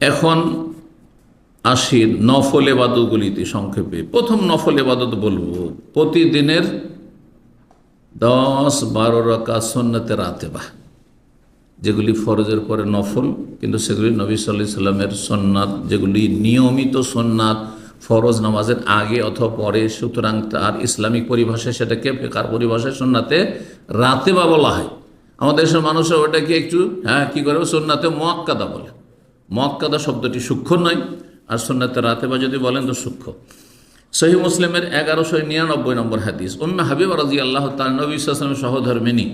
এখন আসি নফল এবাদতগুলিতে সংক্ষেপে। প্রথম নফল এবাদত বলব, প্রতিদিনের দশ বারো রাকা সন্ন্যতে রাতে বা যেগুলি ফরজের পরে নফল, কিন্তু সেগুলি নবী সাল্লাহ সাল্লামের সন্ন্যাত যেগুলি নিয়মিত সন্ন্যাত ফরজ নামাজের আগে অথবা পরে, সুতরাং তার ইসলামিক পরিভাষায় সেটাকে বেকার পরিভাষায় সন্ন্যাতে রাতে বা বলা হয়। আমাদের দেশের মানুষের ওটাকে একটু হ্যাঁ কী করে? সন্ন্যাতে মোয়াক্কাদা বলে। মক্কাদা শব্দটি সূক্ষ্ম নয়, আর সন্ন্যতে রাতে বা যদি বলেন তো সূক্ষ্ম। সহি মুসলিমের এগারোশো নিরানব্বই নম্বর হাদিস অন্য হাবিব রাজি আল্লাহ তার নবী ইসলামের সহধর্মিনী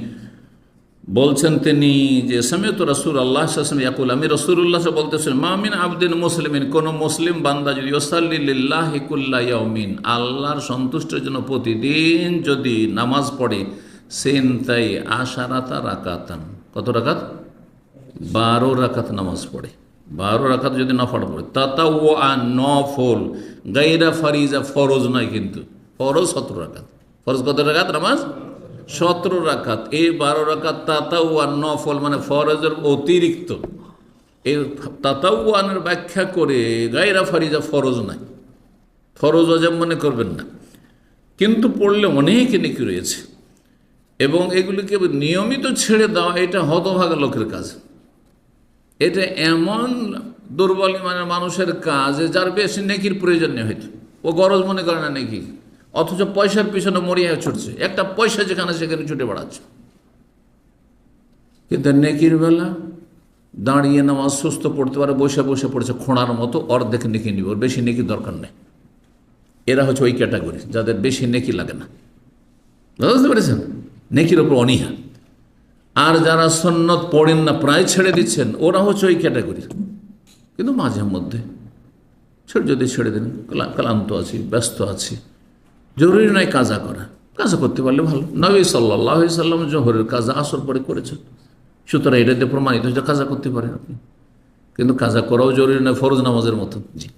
বলছেন তিনি যে সমেত রসুল আল্লাহ আসলাম ইয়াকুল আমি রসুল্লাহ বলতেছেন মামিন আবদিন মুসলিমিন, কোন মুসলিম বান্দা যদি ওসাল্লিল্লাহ হিকুল্লাহ ইয়াউমিন, আল্লাহর সন্তুষ্টের জন্য প্রতিদিন যদি নামাজ পড়ে সেন তাই আশারাতা রাকাতান। কত রাকাত? বারো রাকাত নামাজ পড়ে। বারো রাকাত যদি নফল পড়ে। তাতা ও আ নফল গাইরা ফারিজা ফরজ নয় কিন্তু। ফরজ সতেরো রাকাত ফরজ কত রাকাত নামাজ? সতেরো রাকাত এই বারো রাকাত তাতাউ আর নফল মানে ফরজের অতিরিক্ত। এই তাতাউয়ানের ব্যাখ্যা করে গাইরা ফারিজা ফরজ নাই। ফরজ অজাব মনে করবেন না। কিন্তু পড়লে অনেক নেকি রয়েছে। এবং এগুলিকে নিয়মিত ছেড়ে দেওয়া এটা হতভাগা লোকের কাজ। এটা এমন দুর্বল মানে মানুষের কাজ যার বেশি নেকির প্রয়োজন নেই হয়তো। ও গরজ মনে করে না নেকি। অথচ পয়সার পিছনে মরিয়া ছুটছে। একটা পয়সা যেখানে সেখানে ছুটে বেড়াচ্ছে। কিন্তু নেকির বেলা দাঁড়িয়ে নামাজ সুস্থ পড়তে পারে, বসে বসে পড়ছে, খোঁড়ার মতো অর্ধেক নেকি নিব। বেশি নেকি দরকার নেই। এরা হচ্ছে ওই ক্যাটাগরি, যাদের বেশি নেকি লাগে না। বুঝতে পেরেছেন? নেকির ওপর অনীহা। আর যারা সন্ন্যত পড়েন না, প্রায় ছেড়ে দিচ্ছেন, ওরা হচ্ছে ওই ক্যাটাগরি। কিন্তু মাঝে মধ্যে ছেড়ে, যদি ছেড়ে দেন ক্লান্ত আছি, ব্যস্ত আছি, জরুরি নয় কাজা করা। কাজা করতে পারলে ভালো। নবী সাল্লাহ সাল্লাম জোহরের কাজা আসর পরে করেছেন। সুতরাং এটাতে প্রমাণিত হচ্ছে কাজা করতে পারেন আপনি। কিন্তু কাজা করাও জরুরি নয়, ফরজ নামাজের মতো জি।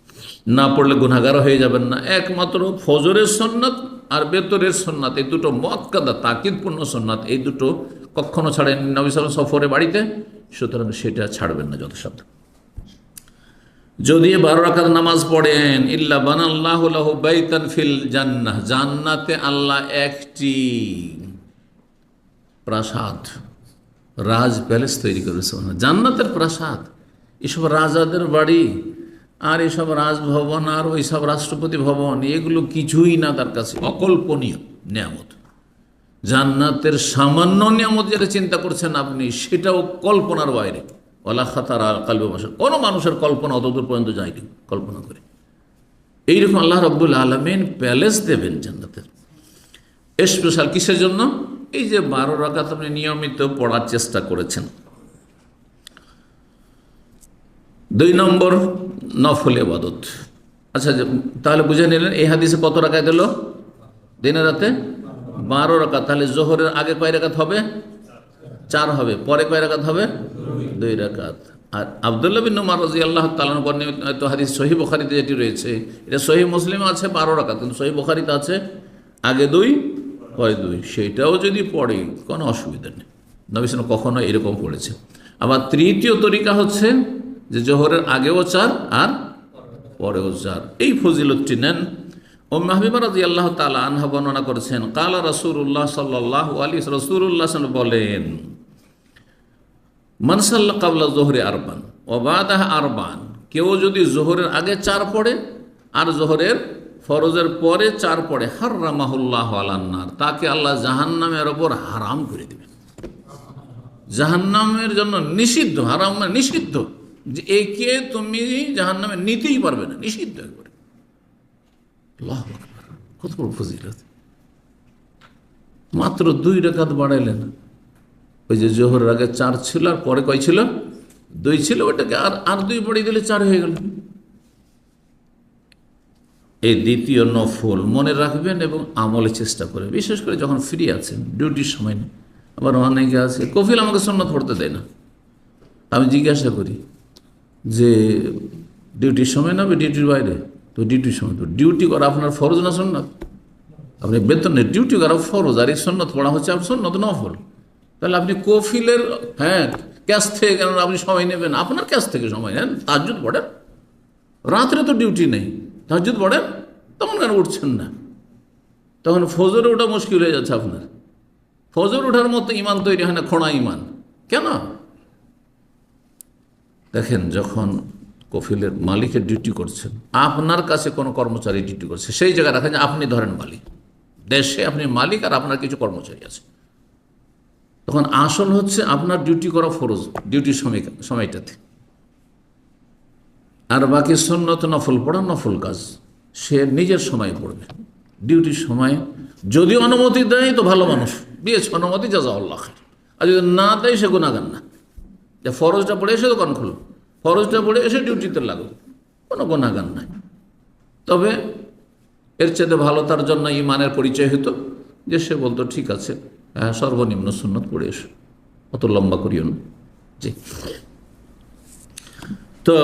না পড়লে গুণাগার হয়ে যাবেন না। একমাত্র ফজরের সন্ন্যত আর বেতরের সন্ন্যাত, এই দুটো মৎকাদা তাকিদপূর্ণ সন্ন্যাত, এই দুটো কখনো ছাড়েন নবী সাল সফরে বাড়িতে? সুতরাং সেটা ছাড়বেন না যথাসাধ্য। যদি বারো রাখাত নামাজ পড়েন, ইল্লা বানাল্লাহ বাইতান ফিল জান্নাহ, জান্নাতে আল্লাহ একটি প্রাসাদ, রাজ প্যালেস তৈরি করেছে জান্নাতের প্রাসাদ, এসব রাজাদের বাড়ি, আর এসব রাজভবন, আর ওইসব রাষ্ট্রপতি ভবন, এগুলো কিছুই না তার কাছে অকল্পনীয়, নিয়ামত। জান্নাতের সামান্য নিয়ামত যেটা চিন্তা করছেন আপনি, সেটাও কল্পনার বাইরে। ওলা খাতার কালবে বাসা কোনো মানুষের কল্পনা অতদূর পর্যন্ত যায়নি, কল্পনা করে। এইরকম আল্লাহ রব্বুল আলমিন প্যালেস দেবেন জান্নাতের। স্পেশাল কিসের জন্য? এই যে বারো রাকাত আপনি নিয়মিত পড়ার চেষ্টা করেছেন। দুই নম্বর, নফল এবাদত আচ্ছা তাহলে বুঝে নিলেন, এই হাদিসে কত রাখায় দিল দিনে রাতে? বারো রাকাত, তাহলে জোহরের আগে কয় রাকাত হবে? চার হবে। পরে কয় রাকাত হবে? দুই রাকাত। আর আবদুল্লাহ বিন নুমার রাজি আল্লাহ তালান বর্ণিত হাদিস সহি বখারিতে যেটি রয়েছে, এটা সহি মুসলিমে আছে বারো রাকাত, কিন্তু সহি বখারিতে আছে আগে দুই, পরে দুই। সেটাও যদি পড়ে, কোনো অসুবিধা নেই। নবিসান কখনো এরকম পড়েছে আবার তৃতীয় তরিকা হচ্ছে যে জোহরের আগেও চার আর পরেও চার। এই ফজিলতটি নেন ও মাহবিবা রাজি আল্লাহ তালা আনহা বর্ণনা করেছেন, কালা রসুল্লাহ সাল্লাহ আলী রসুল্লাহ বলেন মনসাল্লা কাবলা জোহরে আরবান ও বাদাহ আরবান, কেউ যদি জোহরের আগে চার পড়ে আর জোহরের ফরজের পরে চার পড়ে হার রামাহুল্লাহ আলান্নার তাকে আল্লাহ জাহান্নামের ওপর হারাম করে দেবেন। জাহান্নামের জন্য নিষিদ্ধ, হারাম মানে নিষিদ্ধ, যে একে তুমি জাহান্নামে নিতেই পারবে না, নিষিদ্ধ একবারে। কত বড় ফজিলত। মাত্র দুই রেখাত বাড়াইলেন। ওই যে জোহরের আগে চার ছিল আর পরে কয় ছিল? দুই ছিল ওটাকে আর আর দুই বাড়িয়ে দিলে চার হয়ে গেল। এই দ্বিতীয় নফল মনে রাখবেন এবং আমলে চেষ্টা করে। বিশেষ করে যখন ফ্রি আছেন, ডিউটির সময় নেই। আবার অনেকে আছে, কফিল আমাকে সন্ন্যত পড়তে দেয় না। আমি জিজ্ঞাসা করি যে, ডিউটির সময় না ডিউটির বাইরে? তো ডিউটির সময় তো ডিউটি করা আপনার ফরজ না সন্ন্যত আপনি বেতনের ডিউটি করা ফরজ, আর এই সন্ন্যত পড়া হচ্ছে আপনার সন্ন্যত নফল। তাহলে আপনি কফিলের হ্যাঁ ক্যাশ থেকে কেন আপনি সময় নেবেন? আপনার ক্যাশ থেকে সময় নেন তাজ্জুদ পড়েন। রাত্রে তো ডিউটি নেই। তাজ্জুদ পড়েন, তখন কেন উঠছেন না? তখন ফজরে ওঠা মুশকিল হয়ে যাচ্ছে আপনার। ফজর ওঠার মতো ইমান তৈরি হয় না, খোঁড়া ইমান কেন? দেখেন, যখন কফিলের মালিকের ডিউটি করছেন। আপনার কাছে কোনো কর্মচারী ডিউটি করছে, সেই জায়গায় রাখেন যে আপনি ধরেন মালিক। দেশে আপনি মালিক আর আপনার কিছু কর্মচারী আছে। তখন আসল হচ্ছে আপনার ডিউটি করা ফরজ ডিউটির সময়, সময়টাতে। আর বাকি সন্ন্যত নফল পড়া নফল কাজ, সে নিজের সময় পড়বে ডিউটির সময় যদি অনুমতি দেয় তো ভালো মানুষ। দিয়েছে অনুমতি যা আল্লাহ আর যদি না দেয় সে গুণাগান না। যে ফরজটা পড়ে এসে দোকান খুলো। ফরজটা পড়ে এসে ডিউটিতে লাগল কোনো গুণাগান নাই। তবে এর চেয়ে ভালো তার জন্য ইমানের পরিচয় হতো যে সে বলতো, ঠিক আছে হ্যাঁ সর্বনিম্ন সুন্নত পড়ে এসো। অত লম্বা করিও না। জি। তো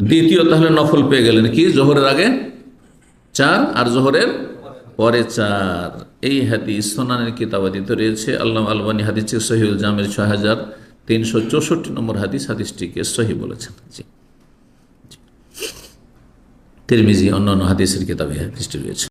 দ্বিতীয় তাহলে নফল পেয়ে গেলেন কি? জোহরের আগে চার আর জোহরের পরে চার। এই হাদিস সোনানের কিতাবাদিতে রয়েছে। আল্লাহ আলবানী হাদিস সহিউল জামের ছয় হাজার তিনশো চৌষট্টি নম্বর হাদিস হাদিসটিকে সহি বলেছেন। জি। তিরমিজি অন্যান্য হাদিসের কিতাবে হাদিসটি রয়েছে।